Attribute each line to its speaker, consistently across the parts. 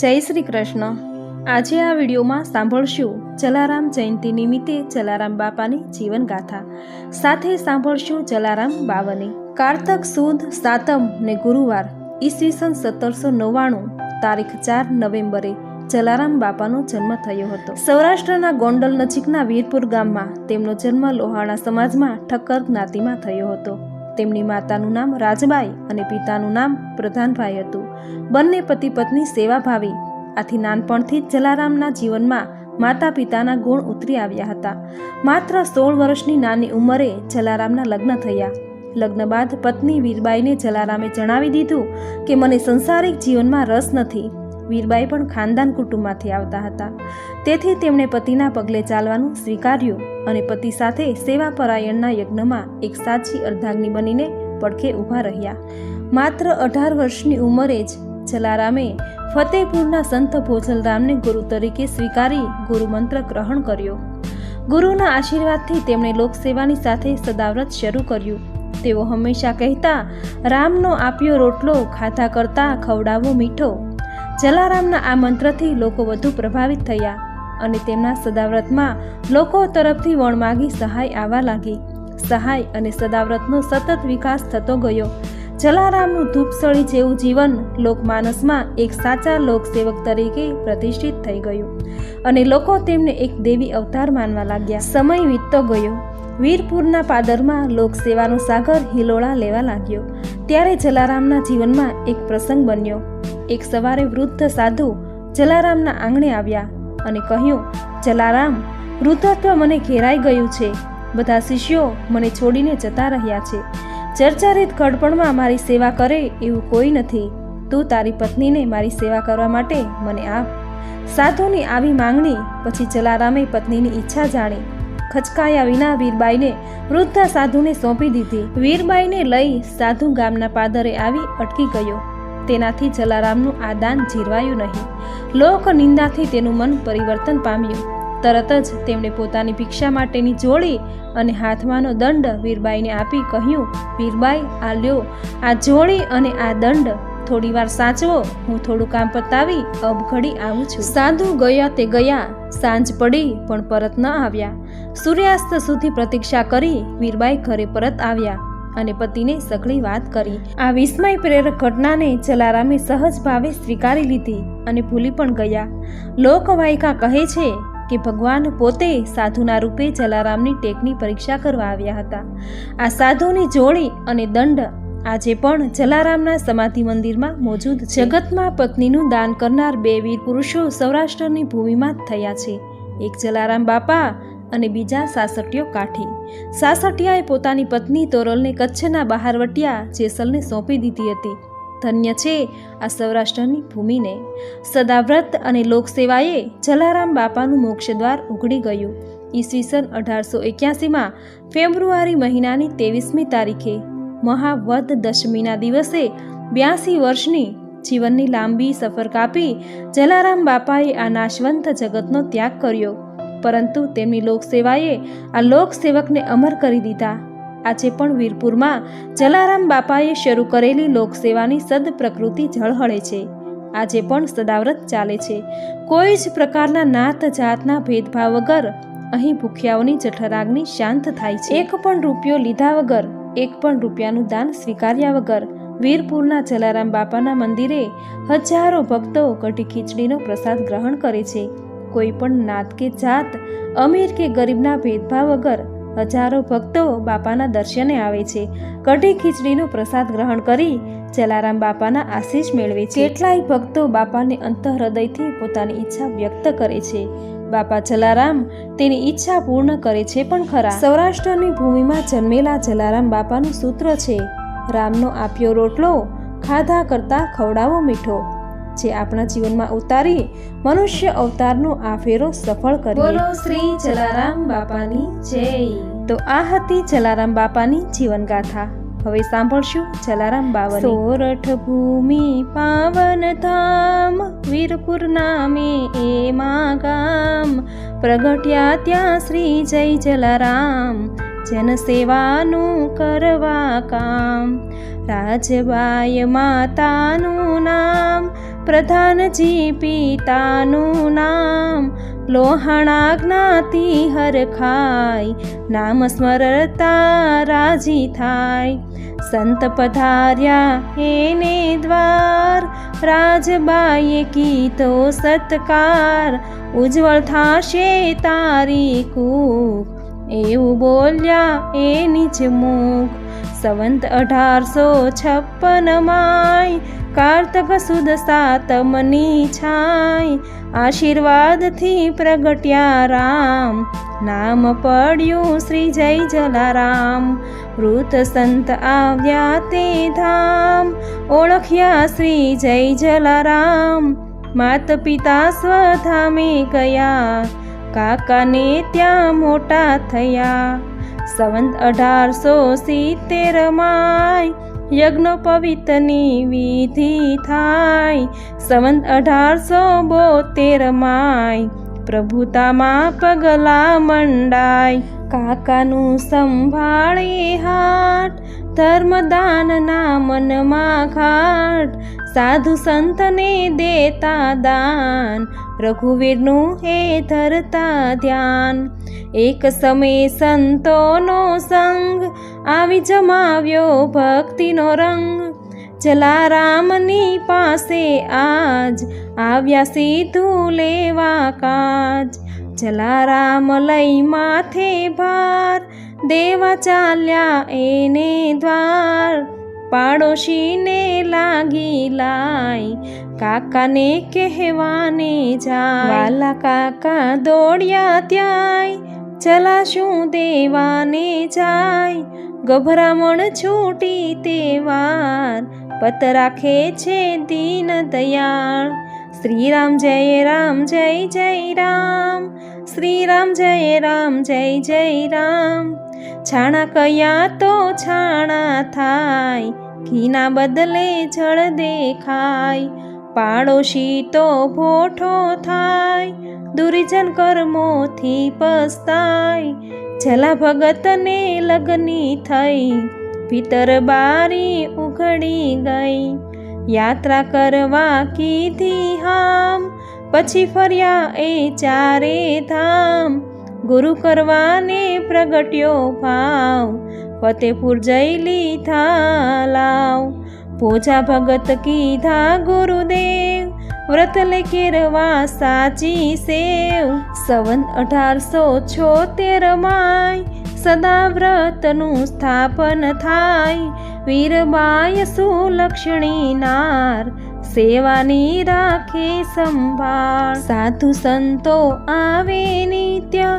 Speaker 1: જય શ્રી કૃષ્ણ. આજે આ વિડીયોમાં સાંભળશું જલારામ જયંતિ નિમિત્તે જલારામ બાપાની જીવનગાથા. સાથે સાંભળશું જલારામ બાવાની. કારતક સુદ સાતમ ને ગુરુવાર ઈસવીસન સત્તરસો નવ્વાણું તારીખ ચાર નવેમ્બરે જલારામ બાપાનો જન્મ થયો હતો. સૌરાષ્ટ્રના ગોંડલ નજીકના વીરપુર ગામમાં તેમનો જન્મ લોહાણા સમાજમાં ઠક્કર જ્ઞાતિમાં થયો હતો. તેમની માતાનું નામ રાજબાઈ અને પિતાનું નામ પ્રધાનભાઈ હતું. બંને પતિ પત્ની સેવાભાવી. આથી નાનપણથી જલારામના જીવનમાં માતા પિતાના ગુણ ઉતરી આવ્યા હતા. માત્ર સોળ વર્ષની નાની ઉંમરે જલારામના લગ્ન થયા. લગ્ન બાદ પત્ની વીરબાઈને જલારામે જણાવી દીધું કે, મને સંસારિક જીવનમાં રસ નથી. વીરબાઈ પણ ખાનદાન કુટુંબમાંથી આવતા હતા. તેથી તેમણે પતિના પગલે ચાલવાનું સ્વીકાર્યું. અને પતિ સાથે સેવા પરાયણના યજ્ઞમાં એક સાચી અર્ધાગ્નિ બનીને પડખે ઊભા રહ્યા. માત્ર અઢાર વર્ષની ઉંમરે જ જલારામે ફતેપુરના સંત ભોજલરામને ગુરુ તરીકે સ્વીકારી ગુરુમંત્ર ગ્રહણ કર્યો. ગુરુના આશીર્વાદથી તેમણે લોકસેવાની સાથે સદાવ્રત શરૂ કર્યું. તેઓ હંમેશા કહેતા, રામનો આપ્યો રોટલો, ખાધા કરતા ખવડાવો મીઠો. જલારામના આ મંત્રથી લોકો વધુ પ્રભાવિત થયા. અને તેમના સદાવ્રતમાં લોકો તરફથી વણમાગી સહાય આવવા લાગી. સહાય અને સદાવ્રતનો સતત વિકાસ થતો ગયો. જલારામનું ધૂપસળી જેવું જીવન લોકમાનસમાં એક સાચા લોકસેવક તરીકે પ્રતિષ્ઠિત થઈ ગયું અને લોકો તેમને એક દેવી અવતાર માનવા લાગ્યા. સમય વીતતો ગયો. વીરપુરના પાદરમાં લોકસેવાનો સાગર હિલોળા લેવા લાગ્યો. ત્યારે જલારામના જીવનમાં એક પ્રસંગ બન્યો. એક સવારે વૃદ્ધ સાધુ જલારામના આંગણે આવ્યા. અને કહ્યું, જલારામ વૃદ્ધત્વ મને ઘેરાઈ ગયું છે. બધા શિષ્યો મને છોડીને જતા રહ્યા છે. ચર્ચારિત ઘડપણમાં મારી સેવા કરે એવું કોઈ નથી. તું તારી પત્નીને મારી સેવા કરવા માટે મને આપ. સાધુની આવી માંગણી પછી જલારામે પત્નીની ઈચ્છા જાણી. ખચકાયા વિના વીરબાઈને વૃદ્ધા સાધુને સોંપી દીધી. વીરબાઈને લઈ સાધુ ગામના પાદરે આવી અટકી ગયો. તેનાથી જલારામનું આ દાન જીરવાયું નહીં. લોક નિંદાથી તેનું મન પરિવર્તન પામ્યું. તરત જ તેમણે પોતાની ભિક્ષા માટેની જોડી અને હાથમાંનો દંડ વીરબાઈને આપી કહ્યું, વીરબાઈ, આ લ્યો. આ જોડી અને આ દંડ થોડી વાર સાચવો. હું થોડું કામ પતાવી, અબઘડી આવું છું. સાધુ ગયા તે ગયા. સાંજ પડી, પણ પરત ન આવ્યા. સૂર્યાસ્ત સુધી પ્રતીક્ષા કરી વીરબાઈ ઘરે પરત આવ્યા. અને પતિને સઘળી વાત કરી. આ વિસ્મય પ્રેરક ઘટનાને જલારામે સહજ ભાવે સ્વીકારી લીધી અને ભૂલી પણ ગયા. લોકવાયકા કહે છે કે ભગવાન પોતે સાધુના રૂપે જલારામની ટેકની પરીક્ષા કરવા આવ્યા હતા. આ સાધુની જોડી અને દંડ આજે પણ જલારામના સમાધિ મંદિરમાં મોજૂદ જગતમાં પત્નીનું દાન કરનાર બે વીર પુરુષો સૌરાષ્ટ્રની ભૂમિમાં જ થયા છે. એક જલારામ બાપા અને બીજા સાસટીયો કાઠી સાસટિયાએ પોતાની પત્ની તોરલને કચ્છના બહારવટિયા જેસલને સોંપી દીધી હતી. ધન્ય છે આ સૌરાષ્ટ્રની ભૂમિને. સદાવ્રત અને લોકસેવાએ જલારામ બાપાનું મોક્ષદ્વાર ઉઘડી ગયું. ઈસવીસન અઢારસો એક્યાસીમાં ફેબ્રુઆરી મહિનાની ત્રેવીસમી તારીખે મહાવદ દશમીના દિવસે બ્યાસી વર્ષની જીવનની લાંબી સફર કાપી જલારામ બાપાએ આ નાશવંત જગતનો ત્યાગ કર્યો. પરંતુ તેમની લોકસેવાએ આ લોકસેવકને અમર કરી દીધા. આજે પણ વીરપુરમાં જલારામ બાપાએ શરૂ કરેલી લોકસેવાની સદ પ્રકૃતિ ઝળહળે છે. આજે પણ સદાવ્રત ચાલે છે. કોઈ જ પ્રકારના નાત જાતના ભેદભાવ વગર અહીં ભૂખ્યાઓની જઠરાગ્નિ શાંત થાય છે. એક પણ રૂપિયો લીધા વગર, એક પણ રૂપિયાનું દાન સ્વીકાર્યા વગર વીરપુરના જલારામ બાપાના મંદિરે હજારો ભક્તો કઢી ખીચડીનો પ્રસાદ ગ્રહણ કરે છે. કોઈ પણ નાત કે જાત, અમીર કે ગરીબના ભેદભાવ વગર હજારો ભક્તો બાપાના દર્શને આવે છે. કઢી ખીચડીનો પ્રસાદ ગ્રહણ કરી જલારામ બાપાના આશીષ મેળવે છે. કેટલાય ભક્તો બાપાને અંતહૃદયથી પોતાની ઈચ્છા વ્યક્ત કરે છે. બાપા જલારામ તેની ઈચ્છા પૂર્ણ કરે છે પણ ખરા. સૌરાષ્ટ્રની ભૂમિમાં જન્મેલા જલારામ બાપાનું સૂત્ર છે, રામનો આપ્યો રોટલો, ખાધા કરતા ખવડાવો મીઠો. જે આપણા જીવનમાં ઉતારી મનુષ્ય અવતારનો આ ફેરો સફળ કરી બોલો શ્રી જલારામ બાપાની જય. તો આ હતી જલારામ બાપાની જીવનગાથા. હવે સાંભળશું જલારામ બાવા સોરઠ ભૂમિ પાવન ધામ વીરપુર નામે એ મા ગામ. પ્રગટ્યા ત્યાં શ્રી જય જલારામ જન સેવાનું કરવા કામ. રાજબાય માતાનું નામ પ્રધાનજી પિતાનું નામ લોહાણા જ્ઞાતિ હરખાય નામ સ્મરતા રાજી થાય સંત પધાર્યા એને દ્વાર રાજબાઈએ કીધો સત્કાર ઉજ્જવળ થાશે તારી કૂક એવું બોલ્યા એ નીચ મુખ. સંવંત અઢારસો છપ્પન માય. કાર્તક સુદ સાતમની છાય. આશીર્વાદથી પ્રગટ્યા રામ. નામ પડ્યું શ્રી જય જલારામ. વૃત સંત આવ્યા તે ધામ. ઓળખ્યા શ્રી જય જલારામ. માત પિતા સ્વધામે ગયા. કાકાને ત્યાં મોટા થયા. સંવંત અઢારસો સિત્તેર માય યજ્ઞ પવિત્રની વિધિ થાય. સંવંત અઢારસો બોતેર માય પ્રભુતામાં પગલા મંડાય. કાકાનું સંભાળે હાટ ધર્મદાનના મનમાં ઘાટ સાધુ સંતને દેતા દાન રઘુવીરનું હે ધરતા ધ્યાન. એક સમય સંતોનો સંગ આવી જમાવ્યો ભક્તિનો રંગ. જલારામની પાસે આજ આવ્યા સીધું લેવા કાજ. જલારામ લઈ માથે ભાર, દેવા ચાલ્યા એને દ્વાર. પાડોશીને લાગી લાય કાકાને કહેવાને જાય. કાકા દોડ્યા ત્યાંય. ચલાશું દેવાને જાય. ગભરામણ છૂટી તે વાર. પત રાખે છે દીન દયાળ. શ્રીરામ જય રામ, જય જય રામ. શ્રીરામ જય રામ, જય જય રામ. છાણા કયા તો છાણા થાય, ઘીના બદલે જળ દેખાય, પાડોશી તો ભોઠો થાય, દુર્જન કર્મોથી પસ્તાય, જલા ભગતને લગની થઈ, ભીતર બારી ઉઘડી ગઈ, યાત્રા કરવા કીધી હામ, પછી ફર્યા એ ચારે ધામ ગુરુ કરવાને પ્રગટ્યો ભાવ ફતેપુર જઈ લીધા લાવ ભોજા ભગત કીધા, ગુરુદેવ, વ્રત લે કેરવા સાચી સેવ. સવન અઢારસો છોતેર માય, સદા વ્રતનું સ્થાપન થાય. વીરબાય સુલક્ષણી નાર સેવાની રાખે સંભાળ. સાધુ સંતો આવે નિત્ય,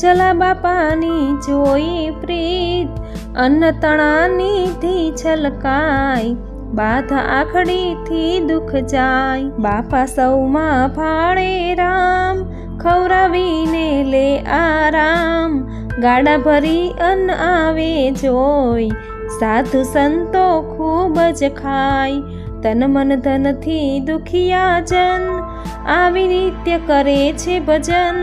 Speaker 1: ચલા બાપાની જોઈ પ્રીત. અન્ન તણાનીથી છલકાય, બાધા આખડીથી દુઃખ જાય. બાપા સૌમાં ફાળે રામ ખવરાવીને લે આરામ. ગાડા ભરી અન્ન આવે જોઈ, સાધુ સંતો ખૂબ જ ખાય. તન મન ધનથી દુખિયા જન, આવી નિત્ય કરે છે ભજન.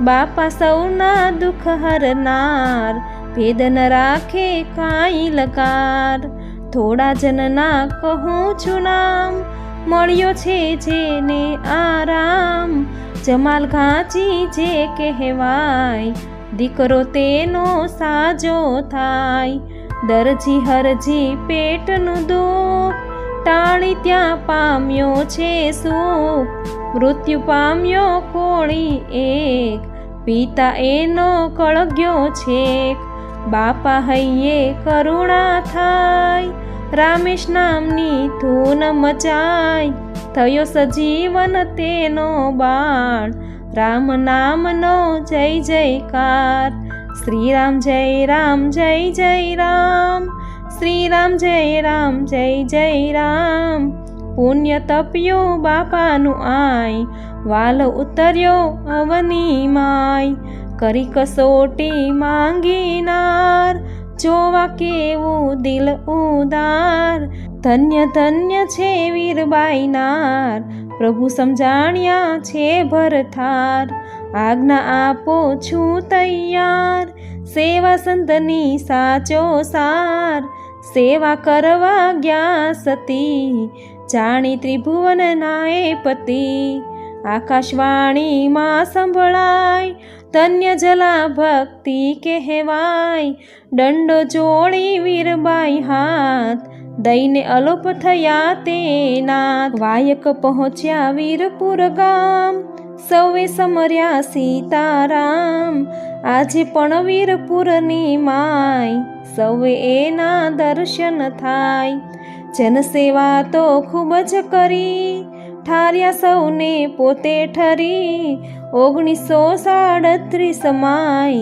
Speaker 1: બાપા સૌના દુઃખ હરનાર, ભેદ ન રાખે કાંઈ લકાર. થોડા જનના કહું છું નામ, મળ્યો છે જેને આરામ. જમાલ ઘાંચી જે કહેવાય, દીકરો તેનો સાજો થાય. દરજી હરજી પેટનું દુઃખ ટાળી ત્યાં પામ્યો છે સુખ. મૃત્યુ પામ્યો કોળી એક. પિતા એનો કળગ્યો છેક. બાપા હૈયે કરુણા થાય. રામેશ નામની ધૂન મચાય. થયો સજીવન તેનો બાણ રામ નામનો જય જયકાર. શ્રીરામ જય રામ જય જય રામ. શ્રીરામ, જય રામ, જય જય રામ. પુણ્ય તપ્યો બાપાનું આય, વાલ ઉતર્યો અવની માય કરી કસોટી માંગીનાર, જોવા કેવું દિલ ઉદાર. ધન્ય ધન્ય છે વીરબાઈનાર પ્રભુ સમજાણ્યા છે ભરથાર. આજ્ઞા આપો છું તૈયાર, સેવા સંતની સાચો સાર. સેવા કરવા ગયા સતી, જાણી ત્રિભુવન નાય પતિ, આકાશવાણીમાં સંભળાય ધન્ય જલા ભક્તિ કહેવાય, દંડો જોડી વીરબાઈ હાથ, દઈને અલોપ થયા તેના વાયક પહોંચ્યા વીરપુર ગામ સૌએ સમર્યા સીતારામ. આજે પણ વીરપુરની માય સૌએ એના દર્શન થાય. જનસેવા તો ખૂબ જ કરી. ઠાર્યા સૌને પોતે ઠરી. ઓગણીસો સાડત્રીસ માય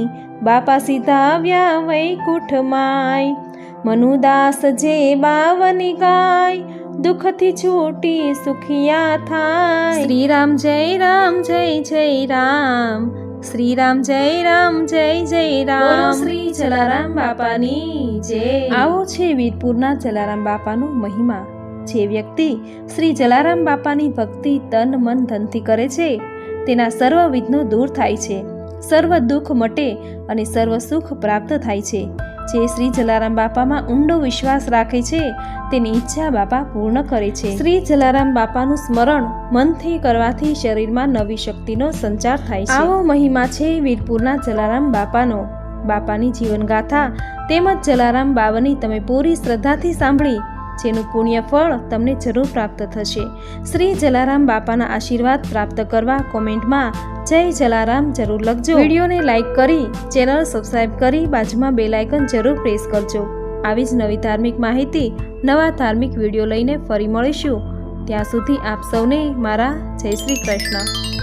Speaker 1: બાપા સીધા આવ્યા વૈકુંઠ માય મનુદાસ જે બાવની ગાય. દુઃખથી છૂટી સુખિયા થાય. શ્રી રામ જય રામ જય જય રામ. શ્રી રામ જય રામ જય જય રામ. શ્રી જલારામ બાપાની જય. આવો છે વીરપુરના જલારામ બાપાનો મહિમા. જે વ્યક્તિ શ્રી જલારામ બાપાની ભક્તિ તન મન ધનથી કરે છે તેના સર્વ વિઘ્નો દૂર થાય છે. સર્વ દુઃખ મટે અને સર્વ સુખ પ્રાપ્ત થાય છે. જે શ્રી જલારામ બાપામાં ઊંડો વિશ્વાસ રાખે છે, તેની ઈચ્છા બાપા પૂર્ણ કરે છે. શ્રી જલારામ બાપાનું સ્મરણ મનથી કરવાથી શરીરમાં નવી શક્તિનો સંચાર થાય છે. આવો મહિમા છે વીરપુરના જલારામ બાપાનો. બાપાની જીવનગાથા તેમજ જલારામ બાવાની તમે પૂરી શ્રદ્ધાથી સાંભળી જેનું પુણ્ય ફળ તમને જરૂર પ્રાપ્ત થશે. શ્રી જલારામ બાપાના આશીર્વાદ પ્રાપ્ત કરવા કોમેન્ટમાં જય જલારામ જરૂર લખજો. વિડીયોને લાઇક કરી, ચેનલ સબસ્ક્રાઇબ કરી બાજુમાં બેલ આઇકન જરૂર પ્રેસ કરજો. આવી જ નવી ધાર્મિક માહિતી, નવા ધાર્મિક વીડિયો લઈને ફરી મળીશું. ત્યાં સુધી આપ સૌને મારા જય શ્રી કૃષ્ણ.